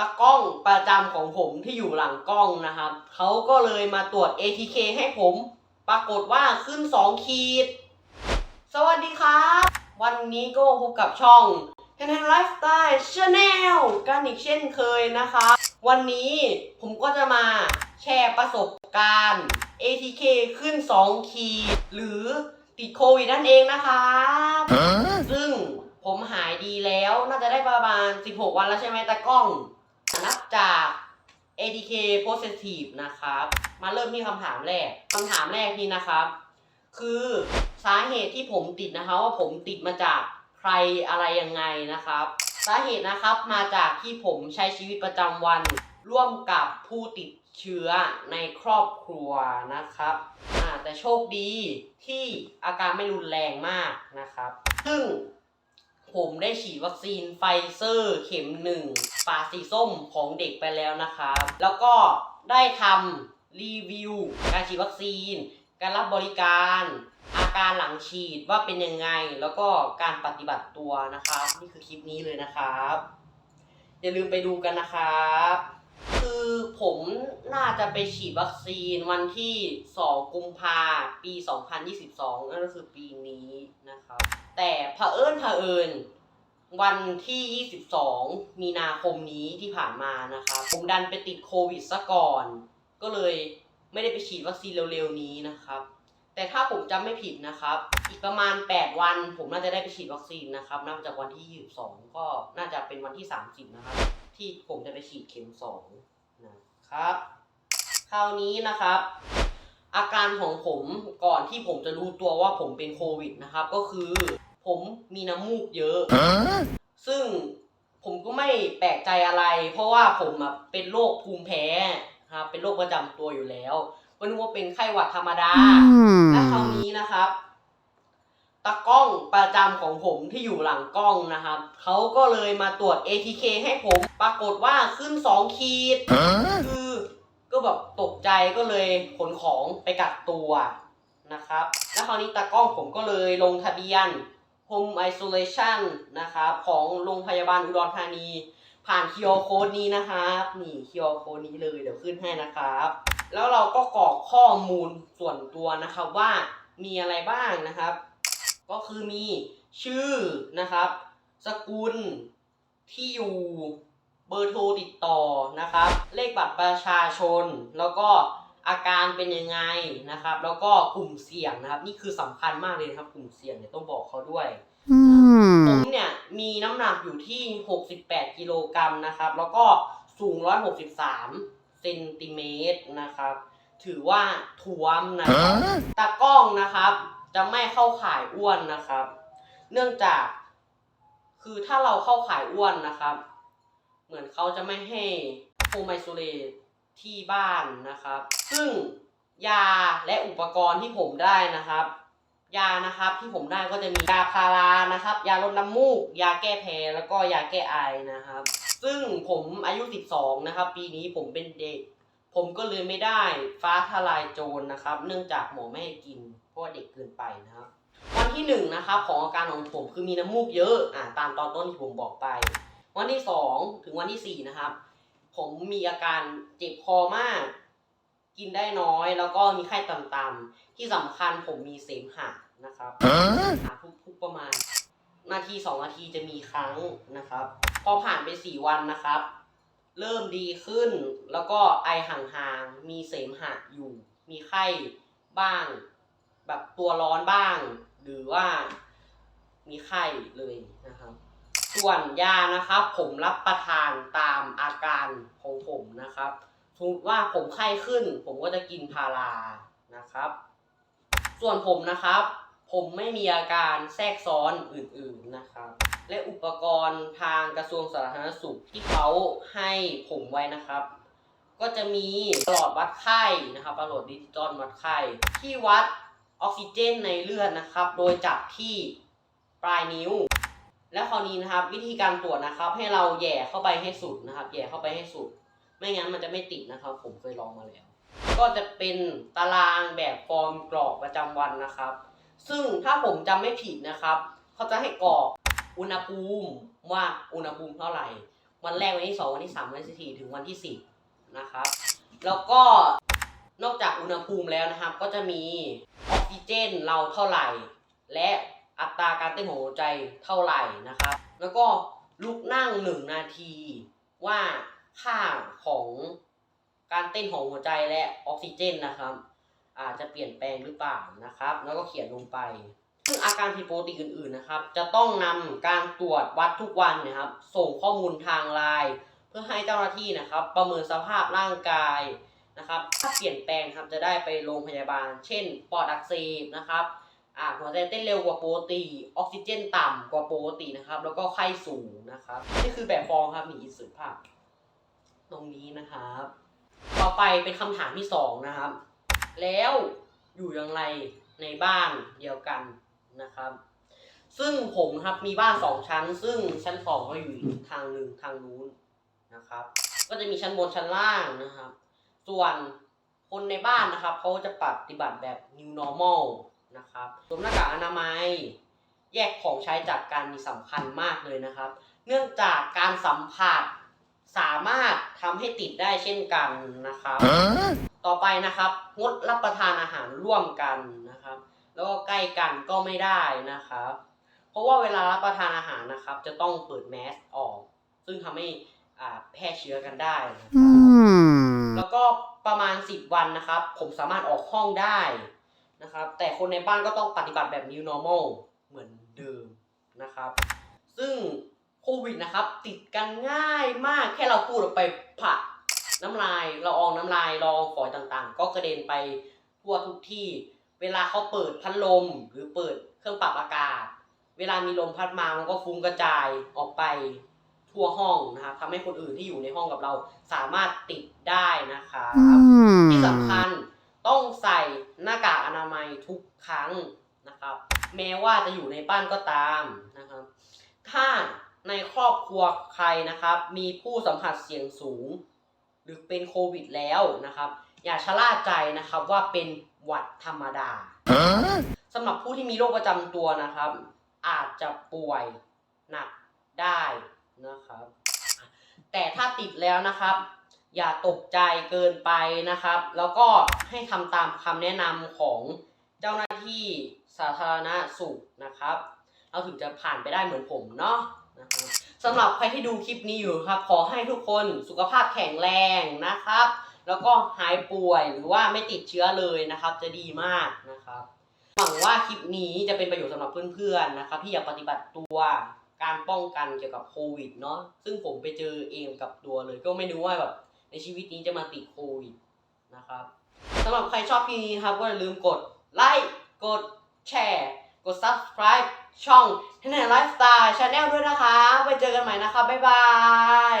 ตากล้องประจำของผมที่อยู่หลังกล้องนะครับเขาก็เลยมาตรวจ ATK ให้ผม ปรากฏว่าขึ้น 2 ขีด สวัสดีครับ วันนี้ก็พบกับช่อง h a n d Lifestyle Channel กันอีกเช่นเคยนะคะวันนี้ผมก็จะมาแชร์ประสบการณ์ ATK ขึ้น 2 ขีด หรือติดโควิดนั่นเองนะครับซึ่งผมหายดีแล้วน่าจะได้ประมาณ 16 วันแล้วใช่ไหมตากล้องนับจาก ATK positive นะครับ มาเริ่มที่คำถามแรกคำถามแรกนี้นะครับ คือสาเหตุที่ผมติดนะคะว่าผมติดมาจากใครอะไรยังไงนะครับ สาเหตุนะครับมาจากที่ผมใช้ชีวิตประจำวัน ร่วมกับผู้ติดเชื้อในครอบครัวนะครับแต่โชคดีที่อาการไม่รุนแรงมากนะครับ ซึ่ง ผมได้ฉีดวัคซีนไฟเซอร์เข็มหนึ่งฝาสีส้มของเด็กไปแล้วนะครับ แล้วก็ได้ทำรีวิว การฉีดวัคซีน การรับบริการ อาการหลังฉีดว่าเป็นยังไง แล้วก็การปฏิบัติตัวนะครับ นี่คือคลิปนี้เลยนะครับ อย่าลืมไปดูกันนะครับ คือผมน่าจะไปฉีดวัคซีนวันที่ 2 กุมภาปี 2022 นั่นก็คือปีนี้นะครับ แต่เผอิญเผอิญวันที่ 22 มีนาคมนี้ที่ผ่านมานะครับผมดันไปติดโควิดซะก่อน ก็เลยไม่ได้ไปฉีดวัคซีนเร็วๆนี้นะครับ แต่ถ้าผมจำไม่ผิดนะครับ อีกประมาณ 8 วัน ผมน่าจะได้ไปฉีดวัคซีนนะครับ นับจากวันที่ 22 ก็น่าจะเป็นวันที่ 30 นะครับ ที่ผมจะไปฉีดเข็ม2นะครับ คราวนี้นะครับ อาการของผมก่อนที่ผมจะรู้ตัวว่าผมเป็นโควิดนะครับ ก็คือ ผมมีน้ำมูกเยอะ ซึ่งผมก็ไม่แปลกใจอะไร เพราะว่าผมอะเป็นโรคภูมิแพ้ครับเป็นโรคประจำตัวอยู่แล้วก็นึกว่าเป็นไข้หวัดธรรมดาและคราวนี้นะครับ ตากล้องประจำของผมที่อยู่หลังกล้องนะครับเขาก็เลยมาตรวจ ATK ให้ผม ปรากฏว่าขึ้น 2 ขีด คือก็แบบตกใจก็เลยขนของไปกักตัวนะครับ แล้วคราวนี้ตากล้องผมก็เลยลงทะเบียน Home Isolation นะครับของโรงพยาบาลอุดรธานี ผ่าน QR Code นี้นะครับนี่ QR Code นี้เลยเดี๋ยวขึ้นให้นะครับ แล้วเราก็กรอกข้อมูลส่วนตัวนะครับว่ามีอะไรบ้างนะครับ ก็คือมีชื่อนะครับ สกุลที่อยู่เบอร์โทรติดต่อนะครับ เลขบัตรประชาชน แล้วก็อาการเป็นยังไงนะครับ แล้วก็กลุ่มเสี่ยงนะครับ นี่คือสำคัญมากเลยนะครับ กลุ่มเสี่ยงเนี่ยต้องบอกเขาด้วยผมเนี่ยมีน้ำหนักอยู่ที่68กิโลกรัมนะครับ แล้วก็สูง163เซนติเมตรนะครับ ถือว่าท้วมนะครับตากล้องนะครับ จะไม่เข้าข่ายอ้วนนะครับ เนื่องจากคือถ้าเราเข้าข่ายอ้วนนะครับ เหมือนเขาจะไม่ให้โฮมไอโซเลตที่บ้านนะครับ ซึ่งยาและอุปกรณ์ที่ผมได้นะครับ ยานะครับที่ผมได้ก็จะมียาพารานะครับ ยาลดน้ำมูก ยาแก้แพ้แล้วก็ยาแก้ไอนะครับ ซึ่งผมอายุ 12 นะครับ ปีนี้ผมเป็นเด็ก ผมก็เลยไม่ได้ฟ้าทลายโจรนะครับ เนื่องจากหมอไม่ให้กิน เพราะว่าเด็กเกินไปนะครับ วันที่หนึ่งนะครับของอาการของผมคือมีน้ำมูกเยอะอ่าตามตอนต้นที่ผมบอกไป วันที่สองถึงวันที่สี่นะครับ ผมมีอาการเจ็บคอมาก กินได้น้อยแล้วก็มีไข้ต่ำๆที่สำคัญผมมีเสมหะนะครับหาทุกๆประมาณนาทีสองนาทีจะมีครั้งนะครับ พอผ่านไปสี่วันนะครับ เริ่มดีขึ้น แล้วก็ไอห่างๆ มีเสมหะอยู่ มีไข้บ้าง แบบตัวร้อนบ้าง หรือว่ามีไข้เลยนะครับ ส่วนยานะครับผมรับประทานตามอาการของผมนะครับสมมติว่าผมไข้ขึ้น ผมก็จะกินพารานะครับ ส่วนผมนะครับ ผมไม่มีอาการแทรกซ้อนอื่นๆนะครับ และอุปกรณ์ทางกระทรวงสาธารณสุขที่เขาให้ผมไว้นะครับ ก็จะมีปลอดวัดไข้นะครับปลอดดิจิตอลวัดไข้ ที่วัดออกซิเจนในเลือดนะครับ โดยจับที่ปลายนิ้ว และคราวนี้นะครับ วิธีการตรวจนะครับ ให้เราแย่เข้าไปให้สุดนะครับ แย่เข้าไปให้สุด ไม่งั้นมันจะไม่ติดนะครับ ผมเคยลองมาแล้ว ก็จะเป็นตารางแบบฟอร์มกรอกประจำวันนะครับ ซึ่งถ้าผมจำไม่ผิดนะครับ เขาจะให้กรอก อุณหภูมิว่าอุณหภูมิเท่าไหร่ วันแรกวันที่สองวันที่สามวันที่สี่ถึงวันที่สิบนะครับ แล้วก็นอกจากอุณหภูมิแล้วนะครับ ก็จะมีออกซิเจนเราเท่าไหร่ และอัตราการเต้นของหัวใจเท่าไหร่นะครับ แล้วก็ลุกนั่งหนึ่งนาทีว่าค่าของการเต้นของหัวใจและออกซิเจนนะครับ อาจจะเปลี่ยนแปลงหรือเปล่านะครับ แล้วก็เขียนลงไป ซึ่งอาการผิดปกติอื่นๆนะครับ จะต้องนำการตรวจวัดทุกวันนะครับ ส่งข้อมูลทางไลน์เพื่อให้เจ้าหน้าที่นะครับ ประเมินสภาพร่างกายนะครับ ถ้าเปลี่ยนแปลงครับจะได้ไปโรงพยาบาล เช่น ปอดอักเสบนะครับหัวใจเต้นเร็วกว่าปกติ ออกซิเจนต่ำกว่าปกตินะครับ แล้วก็ไข้สูงนะครับ นี่คือแบบฟองครับมีอิสืภาพ ตรงนี้นะครับ ต่อไปเป็นคำถามที่สองนะครับ แล้วอยู่อย่างไรในบ้านเดียวกัน นะครับ ซึ่งผมครับมีบ้านสองชั้น ซึ่งชั้นสองก็อยู่อีกทางหนึ่งทางนู้นนะครับ ก็จะมีชั้นบนชั้นล่างนะครับ ส่วนคนในบ้านนะครับเขาจะปฏิบัติแบบ new normal นะครับสวมหน้ากากอนามัย แยกของใช้จากกันมีสำคัญมากเลยนะครับ เนื่องจากการสัมผัสสามารถทำให้ติดได้เช่นกันนะครับ ต่อไปนะครับงดรับประทานอาหารร่วมกันนะครับ แล้วก็ใกล้กันก็ไม่ได้นะครับ เพราะว่าเวลารับประทานอาหารนะครับ จะต้องเปิดแมสออก ซึ่งทำให้อ่าแพร่เชื้อกันได้นะครับแล้วก็ประมาณ 10 วันนะครับ ผมสามารถออกห้องได้นะครับ แต่คนในบ้านก็ต้องปฏิบัติแบบ new normal เหมือนเดิมนะครับ ซึ่งโควิดนะครับ ติดกันง่ายมากแค่เราพูดออกไปผ่าน้ำลายละอองน้ำลายละอองฝอยต่างๆ ก็กระเด็นไปทั่วทุกที่ เวลาเขาเปิดพัดลมหรือเปิดเครื่องปรับอากาศ เวลามีลมพัดมามันก็ฟุ้งกระจายออกไปทั่วห้องนะครับทำให้คนอื่นที่อยู่ในห้องกับเราสามารถติดได้นะครับที่สำคัญต้องใส่หน้ากากอนามัยทุกครั้งนะครับ แม้ว่าจะอยู่ในบ้านก็ตามนะครับ ถ้าในครอบครัวใครนะครับ มีผู้สัมผัสเสี่ยงสูง หรือเป็นโควิดแล้วนะครับ อย่าชะล่าใจนะครับว่าเป็นหวัดธรรมดาสำหรับผู้ที่มีโรคประจำตัวนะครับ อาจจะป่วยหนักได้นะครับ แต่ถ้าติดแล้วนะครับ อย่าตกใจเกินไปนะครับ แล้วก็ให้ทำตามคำแนะนำของเจ้าหน้าที่สาธารณสุขนะครับ เราถึงจะผ่านไปได้เหมือนผมเนาะนะครับสำหรับใครที่ดูคลิปนี้อยู่ครับ ขอให้ทุกคนสุขภาพแข็งแรงนะครับ แล้วก็หายป่วยหรือว่าไม่ติดเชื้อเลยนะครับ จะดีมากนะครับหวังว่าคลิปนี้จะเป็นประโยชน์สำหรับเพื่อนๆนะครับ ที่อยากปฏิบัติตัวการป้องกันเกี่ยวกับโควิดเนาะซึ่งผมไปเจอเองกับตัวเลย ก็ไม่รู้ว่าแบบในชีวิตนี้จะมาติดโควิดนะครับสำหรับใครชอบคลิปนี้ครับก็อย่าลืมกดไลค์กดแชร์กด subscribe ช่อง t e n ไลฟ์สไตล์ชาแนลด้วยนะคะ ไปเจอกันใหม่นะครับบ๊ายบาย